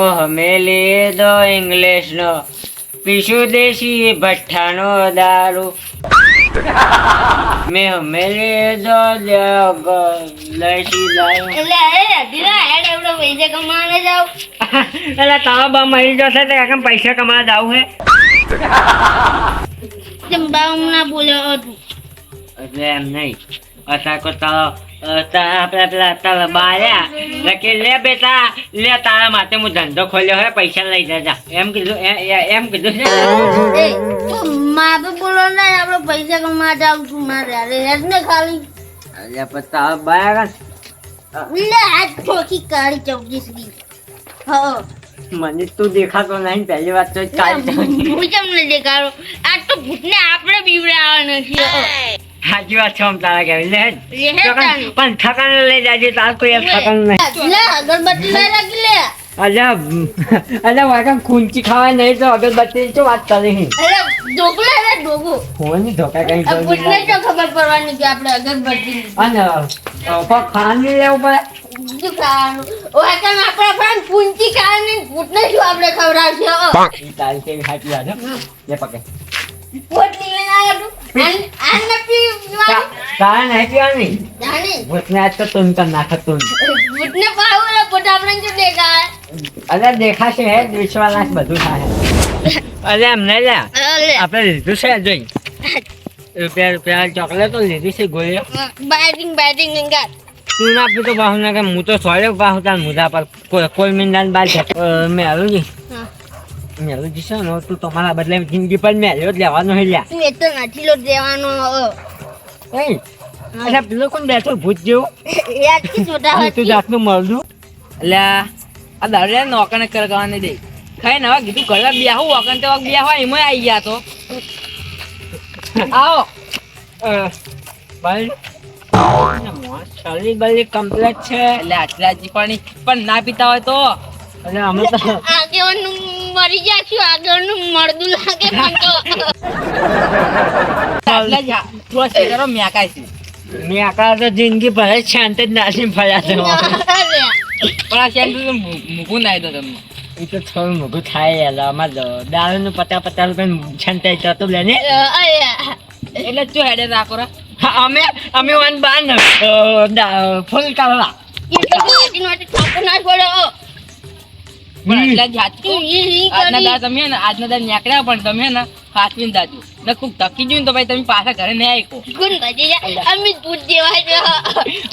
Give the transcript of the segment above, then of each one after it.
મોહ મેલી દો ઇંગ્લિશ નો પીશું દેશી ભઠ્ઠાનો દારૂ. મેં મેલી દો લસી દારૂ એટલે અરે રાધીરા હેડ એવડો પૈસા કમાવાને જાવ. એટલે તારા બા મરી જશે તો કાકા પૈસા કમાવા જાવ હે? તેમ બા હમણાં બોલ્યો હતું. એટલે એમ નહીં. અત્યારે કો તારો અ, પેલા પેલા તારા બાયા એટલે લે બેટા લે તારા માટે હું ધંધો ખોલ્યો હે પૈસા લઈ જજા એમ કીધું એ- એ- એમ કીધું છે માપે બોલો ને આપણે પૈસા કમા જાવ છું મારે અરે હેડ ને ખાલી એટલે પછી તારા બાયા લે હાથ ઠોકી કાળી ચૌકીસ ગઈ હા મને તું દેખાતો નહીં પહેલી વાત તો કાઢી હું તમને દેખાડો. આ તો ભૂતને આપણે બીવડાવવાનો છે સાચી વાત છે તારા કે લે. પણ ઠકાણ લઈ જાજે તાર કોઈ ઠકાણ નહીં. લે અગરબત્તી લઈ રાખી લે. અલ્યા અલ્યા વાગા ખૂંચી ખાવા નહીં તો અગરબત્તી તો વાત કરી? અરે ડોગો લે રે ડોગો ફોન ધોકા કઈ આ ભૂતને તો ખબર પડવાની કે આપણે અગરબત્તી અને ખાવાની ખાની લે ઉપર? ખાવાનું? આપણે પણ પૂંચી ખાવાની શું આપણે ખવડાવશે? ઈ આવ્યો ભૂત આપણે શું દેખાય? અરે દેખાશે હે વિશ્વાસ બધું થાય. અરે એમ નહીં લે. આપણે લીધું છે જોઈ. રૂપિયા રૂપિયા ચોકલેટો લીધી છે ગોળીઓ. બાઇટિંગ બાઇટિંગ ગંગા તું ના પીતો બાહુ ના કે હું તો સોળે બાહુ તાર મુદા પર. કોઈ બાર છે મેં હાલું જી જશે ને તું તમારા બદલે જિંદગી પર મેળો જ લેવાનો હે લ્યા. તું એ તો નથી લો દેવાનો કઈ? અચ્છા પેલો કોણ બેઠો? ભૂત જેવું? યાદ કે જોતા અને તું જાતનું મળું એટલે આ દારૂ નોકરને કરવાની દે. ખાઈ ને હવે કીધું ઘરે બ્યાહું વગર તો બ્યાહ હોય એમાં આવી ગયા તો. આવો. ભાઈ. શરીર બરી કમ્પ્લેટ છે. એટલે આટલા જ પણ પણ ના પીતા હોય તો. એટલે અમે તો મરી જાશું આગળનું મળદું લાગે પણ તો. જ મેકાય છે. તો જિંદગી ભરે શાંત જ નાસી ફર્યા છે. પણ આ શેર મૂકું ના દો તમને. એ તો થોડું મોઘું થાય યાર અમારે દારૂનું પચાસ પચાસ રૂપિયા છંટાઈ જતો લે ને. એટલે શું હેડે રાખો અમે અમે વન બાર ને અ, દા- ફૂલ કરવા પણ આજના કરી. તમે ને આજના દાડા નીકળ્યા પણ તમે ને હાથવીને દાદુ ને ખૂબ થકી જોયું તો ભાઈ તમે પાછા ઘરે નહીં આવી ગુણ ભજી જાય. અમિત ભૂત જેવા છે.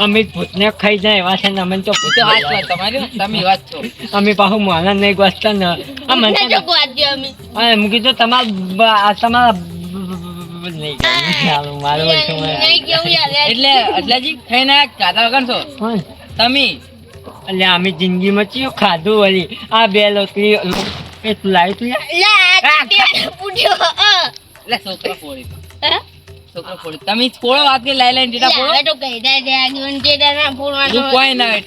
અમે ભૂતને ખાઈ જાય એવા છે ને અમે તો ભૂત વાત વાત તમારી તમે વાત છો. અમે પાછું મોના નહીં ગોસતા ને આ મને જો ગોત્યો અમિત હા, એમ કીધું તમારા એટલે અટલાજી ખાઈને આ ખાતા વગર છો? તમે? એટલે અમે જિંદગીમાં ચિયો ખાધું વળી. આ બે લોટલી એ તું લાવી તું? લે. એટલે છોકરો ફોડી છોકરો ફોડી તમે ફોડો વાત કરી લાઈ લાઈને જેટા ફોડો. લે, તો કહી દે દે આગળ જે દાના ફોડવાનો કોઈ ના હોય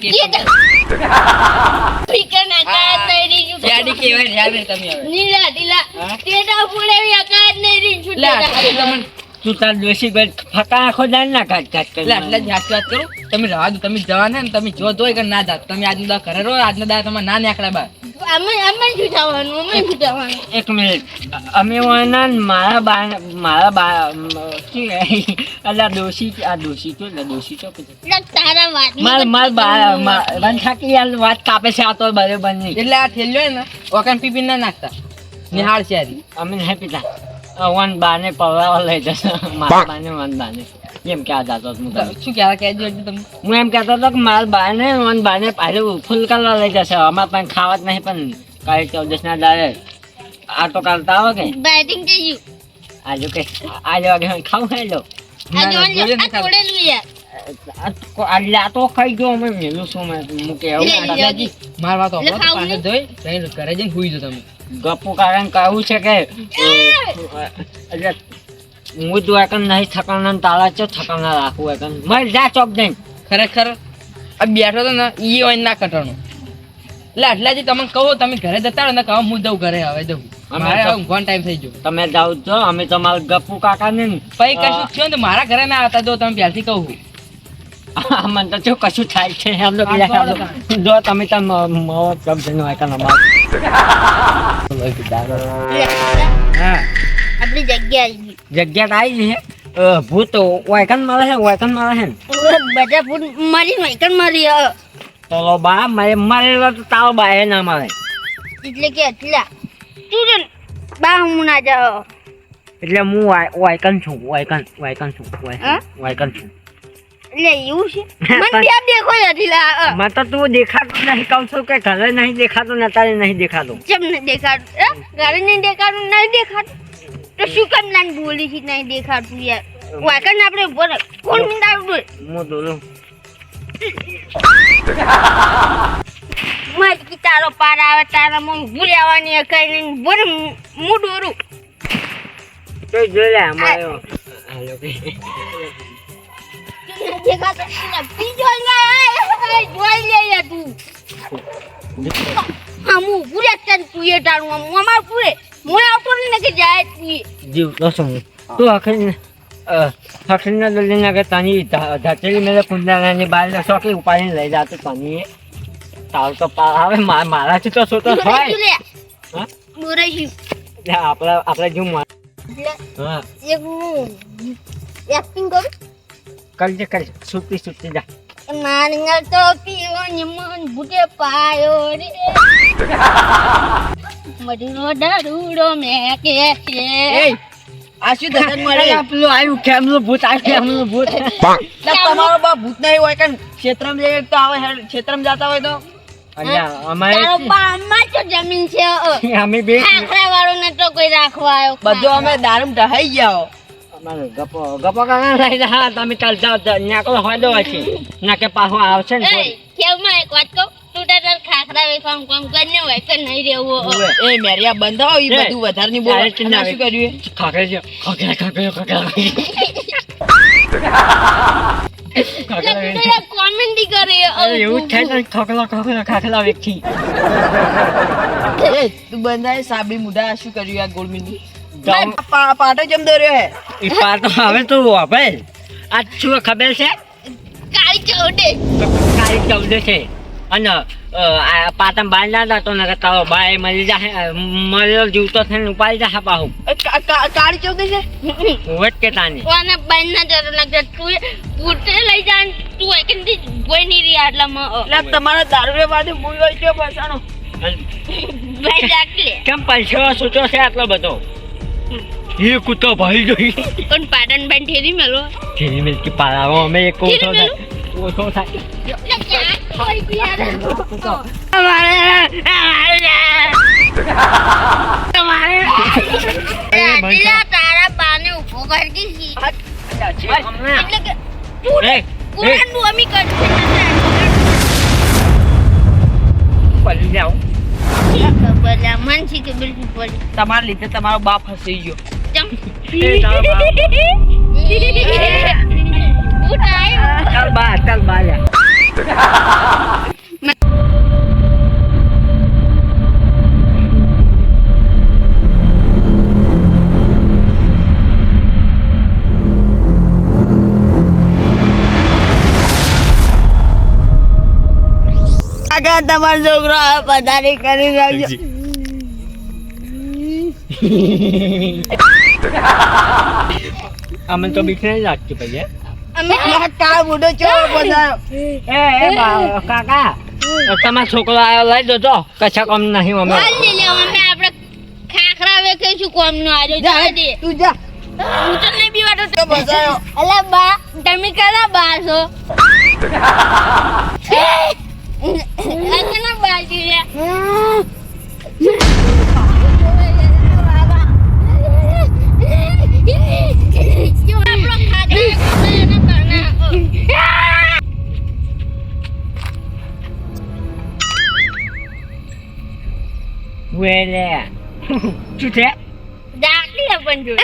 ફિકર ના કાત નહીં રહી છું. યાદી કેવાય નહીં તમે હવે. નીલા ઢીલા. હા? ફોડે એવી નહીં રહી છું. તમને તું તાર દોશી ગઈ ફકા આખો દાન ના કાઢ કાઢ કરી એટલે આટલા જ વાત કરું. તમે રવા દો તમે જવાના ને તમે જો તો કે ના જાત. તમે આજનો દા ઘરે રહો આજનો દા તમે ના નીકળ્યા બહાર એક મિનિટ. અમે વના મારા બા મારા બા અલા દોશી આ દોશી તો એટલે દોશી તો તારા વાત માર માર બા થાકી યાર વાત કાપે છે આ તો બરોબર નહીં. એટલે આ થેલ્યો ને ઓકન પીપી ના નાખતા. નિહાળ છે અમે નહીં પીતા વન બાને પવરાવા લઈ જશે. મારા બાને વન બાને. એમ ક્યાં જાતો હતો હું શું કહેવા કહેજો હજુ તમને હું એમ કહેતો હતો કે મારા બાને વન બાને પાછું ફૂલ કરવા લઈ જશે. અમારે પણ ખાવા જ નહીં પણ કાલે ચૌદસ ના દાડે આ તો કરતા આવો કે? બેટિંગ થઈ ગયું. આજુ કે આજે વાગે ખાવું ખાઈ લો તો- આજે આ તો ખાઈ ગયો અમે મેલું શું મેં લે. દાદાજી માર વાત ઘરે જઈને જો તમે. ગપ્પુ કારણ કહું છે કે એટલે હું તું એકન નહીં થકાના ને તારા ચો થકાના રાખું એકન મર જા ચોક જઈને. ખરેખર આ બેઠો તો ને ઈ હોય ના કટણો એટલે આટલાથી તમે કહો તમે ઘરે જતા રહો ને કહો હું જઉં ઘરે હવે જઉં. મારે ઊંઘવાનો ટાઈમ થઈ ગયો. તમે જાઓ છો અમે તો ગપુ ગપ્પુ કાકા ને. પછી કશું થયું ને મારા ઘરે ના આવતા જો તમે પહેલથી કહું મને તો જો કશું થાય છે એમ તો જો તમે તો મ- કબજે નો હા આપણી જગ્યા આવી જગ્યા આવી છે ભૂત વાયકન મારે છે વાયકન મારે છે બધા ફૂટ મારી વાયકન મારી. બા મારે મારેલો તો તાવ બા ના મારે એટલે કે એટલા. તું બા હું ના જાઓ એટલે હું વાય- વાયકન છું વાયકન વાયકન છું? વાયકન છું. એટલે એવું છે? મને બે દેખો એટલા અ. મને તો તું દેખાતું નહીં કહું છું કે ઘરે નહીં દેખાતું ને તારે નહીં દેખાતું. કેમ નહીં દેખાતો? હે? ઘરે નહીં દેખાતો નહીં દેખાતો? તો શું કેમ લાન બોલી છે નહીં દેખાડતું યાર? વાયકણ આપણે બોલે કોણ મીંડાડું બોલ? મો દોરું મારે કે તારો પાર આવે તારા મમ્મી ભૂલી આવવાની કઈ નહીં. બોલ મું દોરું. તો જોઈ લે અમારે હાલો કે દેખાતો નથી. બીજો ના જોઈ લે તું આમ ઊભું રહે તને તું એ તારું આમ અમાર પૂરે મોય આવતો ને કે જાય તું. જીવ તો શું તું આખરી આખરીના દલ્લી ના કે તાની ધાચેલી મેલે કુંડાની બહાર શોકી ઉપાડીને લઈ જાતો તાની તાવ તો પા આવે મા- મારાથી તો શું તો ડોરે થાય શું લે? હા? ડોરે આપણા આપણે જેવું હા એક હું એક્ટિંગ કરું કરજે કરજે સુતી સુતી જા માનગર તો પીવાની મન ભૂટે પાયો રે મધુનો દારૂડો મેં કે છે આ શું ધંધા મળે અરે પેલું આવ્યું ભૂત આવ્યું કેમનું ભૂત તમારો બા ભૂત નહીં હોય કે ક્ષેત્રમાં જઈએ તો આવે ક્ષેત્રમાં જતા હોય તો અમારે તો જમીન છે અમે બે વાળો ને તો કોઈ રાખવા આવ્યો બધું અમે દારૂ ઢહાઈ ગયા ગપો ગપો કાકા લઈ જા હા તમે ચાલ જાઓ નાકો હોય દો છે ના કે પાછો આવશે ને કેવમાં એક વાત કહું? તું તાર તાર ખાખરા વેફામ કામ કરીને હોય કે નહીં રહેવું. એ મેરિયા બંધ હો ઈ બધું વધારે ની બોલ. તારે ચિંતા શું કર્યું ખાખરે છે ખાખરે ખાખરે ખાખરે. એટલે તું તો યાર comedy કરે એવું જ થાય ને ખોખલા ખોખલા ખાખલા એ તું બંધાય સાબી મુઢા શું કર્યું આ ગોળમીનું? પાટો જેમ દોર્યો હે. એ પાટો હવે તો આપે. આ શું ખબર છે? કાળી ચૌડે કાળી ચૌડે છે. અને આ પાટમ બાર ના જતો ને તારો બાય મળી જાય મળેલો જીવતો થઈને ઉપાડી જાય કા- કાળી ચૌદ છે? વેટ કે તાની અને બાઈ ના ડર ને તું પૂરતે લઈ જા ને. તું એકંદી કોઈ નહીં રહી આટલામાં એટલે તમારા દારૂ માટે મૂળ હોય છે પૈસાનો કેમ પૈસો સૂચો છે આટલો બધો? એ કૂતો ભાઈ જોઈ પણ પાટણ બાઈ ઠેરી મેલો જેની મિલકી પાડાવો અમે એક ઓછો કેવી થાય ઓછો થાય તારા બાને ઊભો કરી દીધી એટલે કે એ, એ, કુરાનનું અમી કરશે પડી તમારા લીધે તમારો બાપ હસી ગયો. ચાલ બા ચાલ બા આગળ તમારો છોકરો પધારી કરી રહ્યો અમે તો બીક નહીં લાગતી ભાઈ અમે કાળ બુઢો ચો પધારો. એ એ કાકા તમારો છોકરો આવ્યો લઈ દો તો કશા કામ નહીં અમે. આપણે ખાખરા વેખીશું કોમ નો આજો જા તું જા. હું તો નહીં બીવાતો તો પધારો. અલા બા તમે કના બા છો? કના બા છે રે? જો આપણો ખાખરા વેખીશું એના કારણે. વેલે શું છે દાખલે પણ જો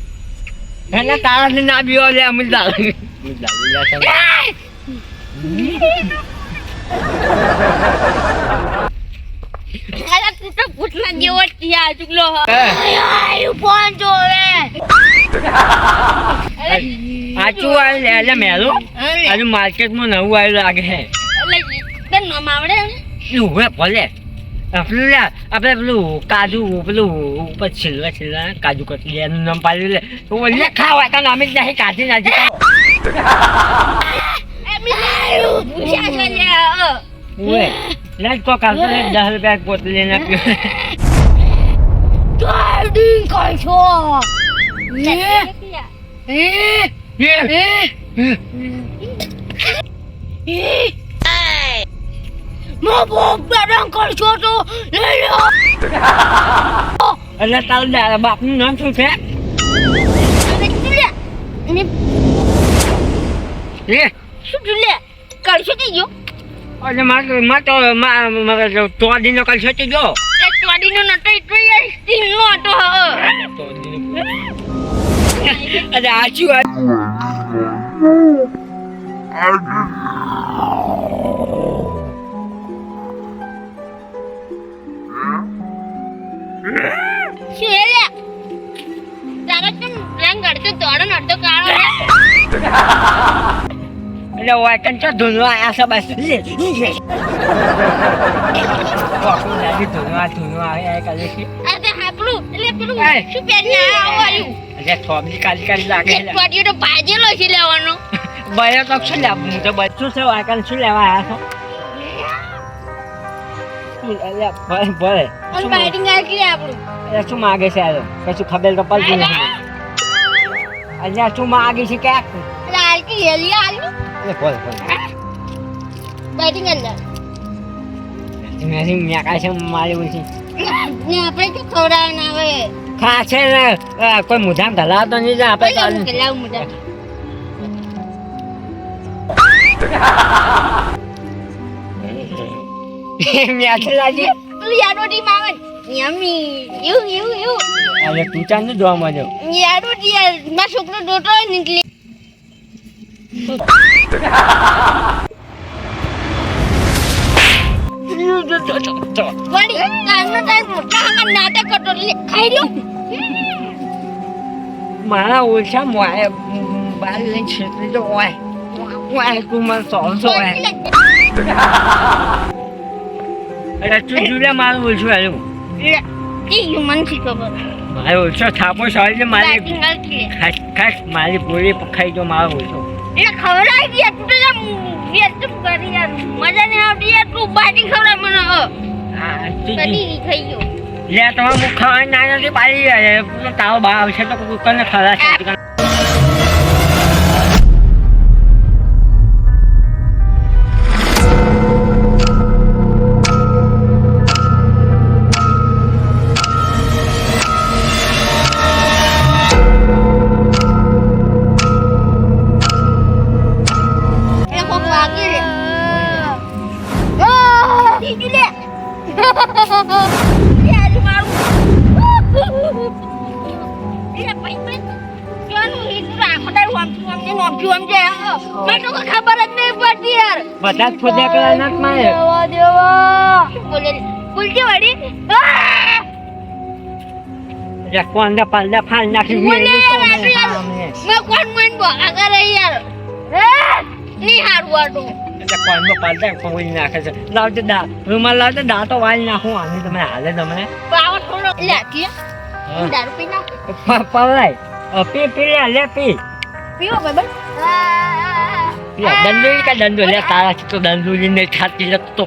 એને ને ના બીવો લે અમુલ દાલ અલા તું તો ભૂતના જેવો હ. હે. આય, આય, કોણ જોવે આચું આવ્યું લે એટલે મેલું આજે માર્કેટમાં નવું આવ્યું લાગે છે એટલે આવડે ને? હે ભલે આપણે લે આપણે પેલું કાજુ પેલું ઉપર છેલ્લા છેલ્લા કાજુ કતરી એનું નામ પાડ્યું લે તો ઓલે ખાવા તો નામે જ નહીં કાઢી નાખી એમની લાયું, મો બોક બેડમ કરશો તો લઈ લો. એટલે તારું દાદા બાપનું નામ શું છે અને શું લે? અને શું થયું લે? કરશો તો ગયો એટલે મારે મા તો મારે તો દીનો કાલ સોચી ગયો એ ચોડીનો નતો તો યાર સ્ટીલનો હતો અરે આ શું એટલે વાયકન ચો ધૂનવા આયા છે બસ. ધૂનવા ધૂનવા આયા કાલે છે તે હાપલું, એટલે પેલું. શું પહેરીને આયા આવ્યું? એટલે થોબલી કાલી કાલી લાગે ચોટીયો તો ભાજેલો છે લેવાનો. બયો તો શું લાવું તો બચ્ચું છે? વાયકન શું લેવા આયા છો? ભલે શું માગે? છે કશું ખબર તો પડતી નથી. એટલે શું માગે છે ક્યાંક? આલકી હેલી આલ્યું. એટલે ભલે ભલે બાઇટિંગ અંદર. મેં મેં કાંઈ છે મારી ઓછી ને આપણે શું ખવડાવે ના આવે? ખા છે ને કોઈ મુધામ ધલાવતો નહીં ને આપણે તો લાવું કે મોટા? મ્યાથી લાગી પેલું યાદોટીમાં આવે ને. Yummy. એવું, એવું, એવું. અરે તું ચાંદ જોવા યાદોટી યાર. મારો છોકરો ડોટો હોય ને એટલે વળી કાલનો ટાઈમ મોટા હાંગા નાટક કરતો ખાઈ લ્યો. મારા ઓછા મોય બાર લઈને છેતરી તો હોય. હોય તું મને સોળસો હોય અરે તું જુલે મારું ઓછું આવ્યું. મારે ઓછો થાપો સારી મારી ખાસ ખાસ મારી પૂરી પખાઈ તો મારો ઓછો. એટલે ખવડાવી દે તું તો વ્યસ્ત કરી યાર. મજા નહીં આવતી યાર તું બાટી ખવડાવ મને. હા કદી થઈ ગયો. લે તમારે મુખ ખાવાની ના નથી પાડી જાય તાવ બા આવશે તો કુકરને ખરા હીરું આખો દાડો આમથી આમ છે, આમ છે, મને તો ખબર જ નહીં પડતી યાર બધા જ ફોદ્યા કરા નાખ મારે દેવા દેવા બોલે રે? વળી આહ! એટલે કોંડા પાલડા ફાલ નાખી બોલે યાર, તો આટલું મને યાર. સામે. મેં કોણ મન બોલા કરે યાર નહીં હારું આટલું એટલે કોંડો પાલડા ખોઈ નાખે છે લાવજો દા રૂમાલ લાવજો દા તો વાળી નાખું આની તમે હાલે તમને પાવર થોડો લે કે દારૂ પી નાખ પ- પી પી લે લે પી પીવો બાબા લે દંડુલી કા દંડુ લે તારા તો દંડુલી ને છાતી લગતો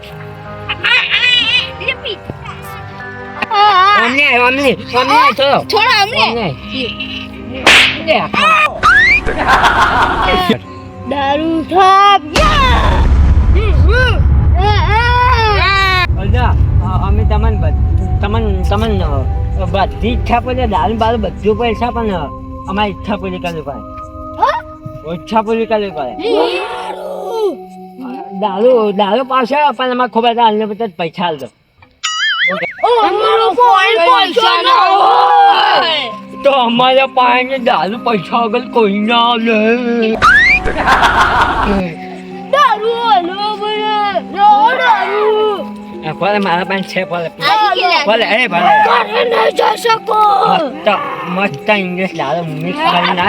અમને અમને અમને તો થોડા અમને દારૂ થાપ અમે તમને તમને તમને બધી ઈચ્છા પડે દારૂ બાર બધું પૈસા પણ અમારી ઈચ્છા પૂરી કરવી પડે ઈચ્છા પૂરી કરવી પડે દારૂ દારૂ પાસે પણ એમાં ખબર દારૂને બધા પૈસા ના તો અમારા પાસે દારૂ પૈસા વગર કોઈ ના લે. ભલે મારા પાસે છે ભલે. ભલે અરે ભલે. જઈ શકો. મસ્ત મસ્ત ઇંગ્લિશ દારૂ મિક્સ કરીને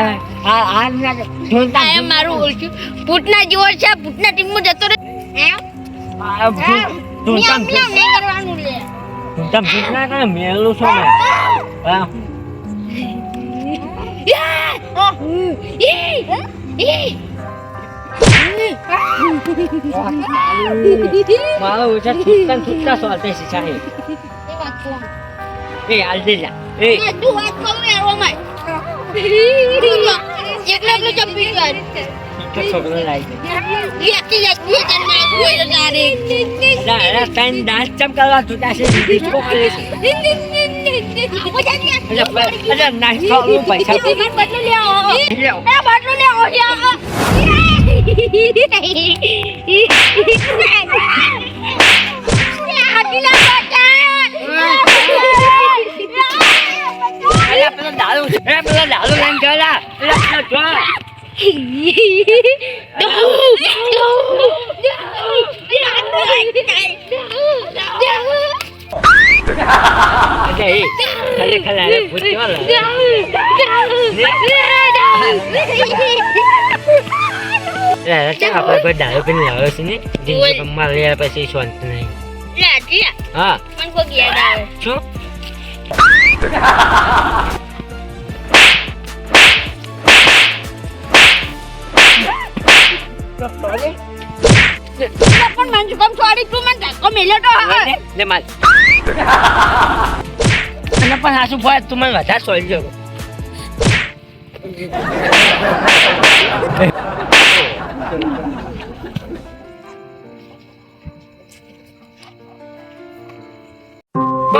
આ આ ના જોતા આ મારું ઓળખ્યું. ભૂતના જેવો છે ભૂતના ટીમમાં જતો રહે એમ? તું તમ કરવાનું લે. તમ ભૂત કરે મેલું છો ને? હા. મારો ઓછા છૂટતા છૂટતા સોlte છે એ હાલ દે જા. એ. તું વાત યાર એકલો એકલો જંપી ગયો તો છોકરો લાવી દે એકલી એકલી તને ના કોઈ તારે જા એના ત્રણ ડાન્સ ચમ કરવા છૂટા છે ડિસ્કો કરે છે અલ્યા પ- અલ્યા નાસ્તો આલું પૈસા બદલો લે આવો લ્યો. એ બદલો લે આવો યાર ดูดูใช่ทะเลทะเลพุทธว่าเหรอแล้วจะเอาไปบดาเป็นเหลาสินี่ดินจะมาเรียไปสิชวนไหนแหละที่อะมันก็เกียร์ดาวชุบ અને પણ આ શું ભય તું મને. વધારે સોલજો નાવાનું છે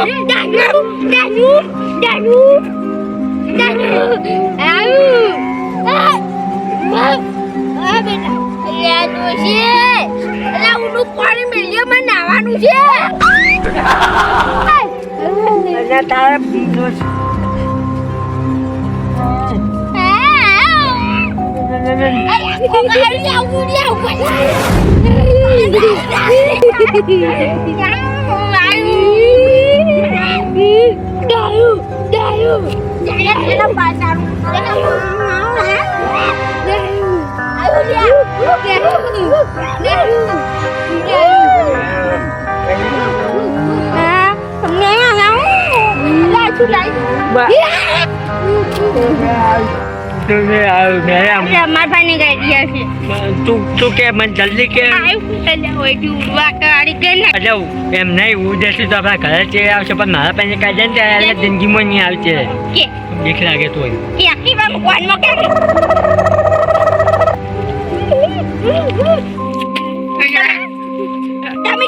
અને તારે પીધો છે તું આવ મેરે આમ મારા ભાઈને ગાડી છે. તું વાકાડી કે ના એટલે એમ નહીં હું દેશું તો આપણા ઘરે જ આવશે પણ મારા પાસે કાઢે ને ત્યારે જિંદગીમાં નહીં આવશે કે? લાગે તો Damit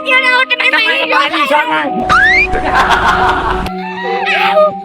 niya ah. na ako na may mahilig. Damit niya na ako na may mahilig.